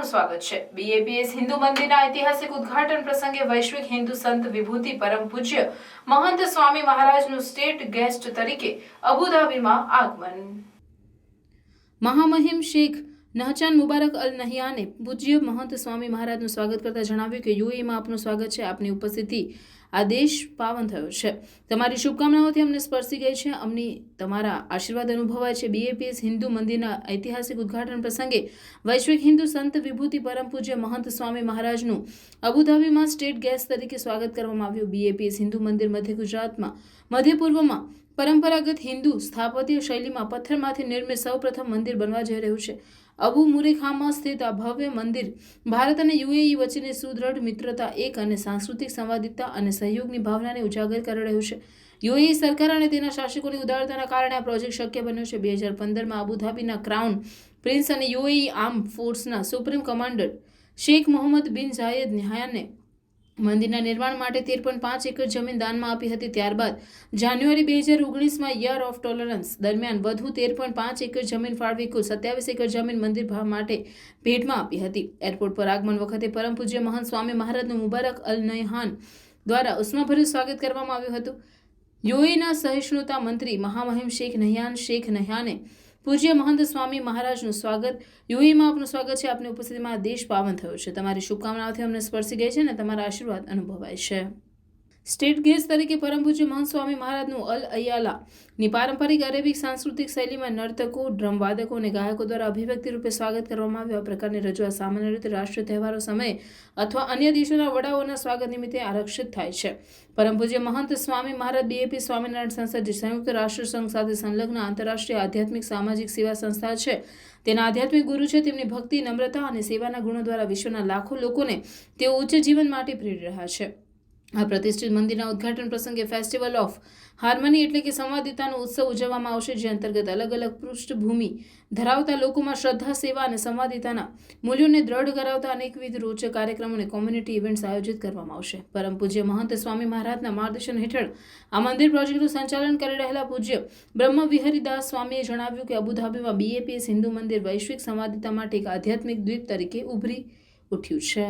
આપનું સ્વાગત છે. બીએપીએસ હિન્દુ મંદિરના ઐતિહાસિક ઉદ્ઘાટન પ્રસંગે વૈશ્વિક હિન્દુ સંત વિભૂતિ પરમ પૂજ્ય મહંત સ્વામી મહારાજનું સ્ટેટ ગેસ્ટ તરીકે અબુધાબીમાં આગમન. મહામહિમ શેખ નહચાન મુબારક અલ નહિયાને પૂજ્ય મહંત સ્વામી મહારાજનું સ્વાગત કરતા જણાવ્યું કે યુએમાં આપનું સ્વાગત છે. આપની ઉપસ્થિતિ આ દેશ પાવન થયો છે. તમારી શુભકામનાઓથી અમને સ્પર્શી ગઈ છે. અમની તમારા આશીર્વાદ અનુભવાય છે. બીએપીએસ હિન્દુ મંદિરના ઐતિહાસિક ઉદ્ઘાટન પ્રસંગે વૈશ્વિક હિન્દુ સંત વિભૂતિ પરમ પૂજ્ય મહંત સ્વામી મહારાજનું અબુધાબીમાં સ્ટેટ ગેસ્ટ તરીકે સ્વાગત કરવામાં આવ્યું. બીએપીએસ હિન્દુ મંદિર મધ્ય ગુજરાતમાં, મધ્ય પૂર્વમાં પરંપરાગત હિન્દુ સ્થાપત્ય શૈલીમાં પથ્થરમાંથી નિર્મિત સૌપ્રથમ મંદિર બનવા જઈ રહ્યું છે. અબુ મુરેખામાં સ્થિત આ ભવ્ય મંદિર ભારત અને યુએઈ વચ્ચેની સુદૃઢ મિત્રતા, એક અને સાંસ્કૃતિક સંવાદિતા અને સહયોગની ભાવનાને ઉજાગર કરી રહ્યું છે. યુએઈ સરકાર અને તેના શાસકોની ઉદારતાના કારણે આ પ્રોજેક્ટ શક્ય બન્યો છે. બે હજાર પંદરમાં અબુધાબીના ક્રાઉન પ્રિન્સ અને યુએઈ આર્મ ફોર્સના supreme commander Sheikh Mohammed bin Zayed નિહાયાને મંદિરના નિર્માણ માટે તેર પોઈન્ટ પાંચ એકર જમીન દાનમાં આપી હતી. ત્યારબાદ જાન્યુઆરી બે હજાર ઓગણીસમાં યર ઓફ ટોલરન્સ દરમિયાન વધુ તેર પોઈન્ટ પાંચ એકર જમીન ફાળવી, કુલ સત્યાવીસ એકર જમીન મંદિર ભાવ માટે ભેટમાં આપી હતી. એરપોર્ટ પર આગમન વખતે પરમ પૂજ્ય મહંત સ્વામી મહારાજનું મુબારક અલ નયહાન દ્વારા ઉષ્માભર્યું સ્વાગત કરવામાં આવ્યું હતું. યુએના સહિષ્ણુતા મંત્રી મહામહિમ શેખ નહયાન, શેખ નહયાને પૂજ્ય મહંત સ્વામી મહારાજનું સ્વાગત. યુએમાં આપનું સ્વાગત છે. આપની ઉપસ્થિતિમાં દેશ પાવન થયો છે. તમારી શુભકામનાઓથી અમને સ્પર્શી ગઈ છે અને તમારા આશીર્વાદ અનુભવાય છે. સ્ટેટ ગેસ્ટ તરીકે પરમ પૂજ્ય મહંત સ્વામી મહારાજનું અલ અયાલા ની પારંપરિક અરેબિક સાંસ્કૃતિક શૈલીમાં નર્તકો, ડ્રમ વાદકો અને ગાયકો દ્વારા અભિવ્યક્તિ રૂપે સ્વાગત કરવામાં આવ્યું. આ પ્રકારની રજૂઆત સામાન્ય રીતે રાષ્ટ્રીય તહેવારો સમયે અથવા અન્ય દેશોના વડાઓના સ્વાગત નિમિત્તે આરક્ષિત થાય છે. પરમ પૂજ્ય મહંત સ્વામી મહારાજ બીએપી સ્વામિનારાયણ સંસ્થા જે સંયુક્ત રાષ્ટ્ર સંઘ સાથે સંલગ્ન આંતરરાષ્ટ્રીય આધ્યાત્મિક સામાજિક સેવા સંસ્થા છે. તેના આધ્યાત્મિક ગુરુ છે. તેમની ભક્તિ, નમ્રતા અને સેવાના ગુણો દ્વારા વિશ્વના લાખો લોકોને તેઓ ઉચ્ચ જીવન માટે પ્રેરી રહ્યા છે. આ પ્રતિષ્ઠિત મંદિરના ઉદ્ઘાટન પ્રસંગે ફેસ્ટિવલ ઓફ હાર્મની એટલે કે સંવાદિતાનો ઉત્સવ ઉજવવામાં આવશે, જે અંતર્ગત અલગ અલગ પૃષ્ઠભૂમિ ધરાવતા લોકોમાં શ્રદ્ધા, સેવા અને સંવાદિતાના મૂલ્યોને દ્રઢ કરાવતા અનેકવિધ રોચક કાર્યક્રમો અને કોમ્યુનિટી ઇવેન્ટ્સ આયોજિત કરવામાં આવશે. પરમ પૂજ્ય મહંત સ્વામી મહારાજના માર્ગદર્શન હેઠળ આ મંદિર પ્રોજેક્ટનું સંચાલન કરી રહેલા પૂજ્ય બ્રહ્મ વિહરીદાસ સ્વામીએ જણાવ્યું કે અબુધાબીમાં બીએપીએસ હિન્દુ મંદિર વૈશ્વિક સંવાદિતા માટે એક આધ્યાત્મિક દ્વીપ તરીકે ઉભરી ઉઠ્યું છે.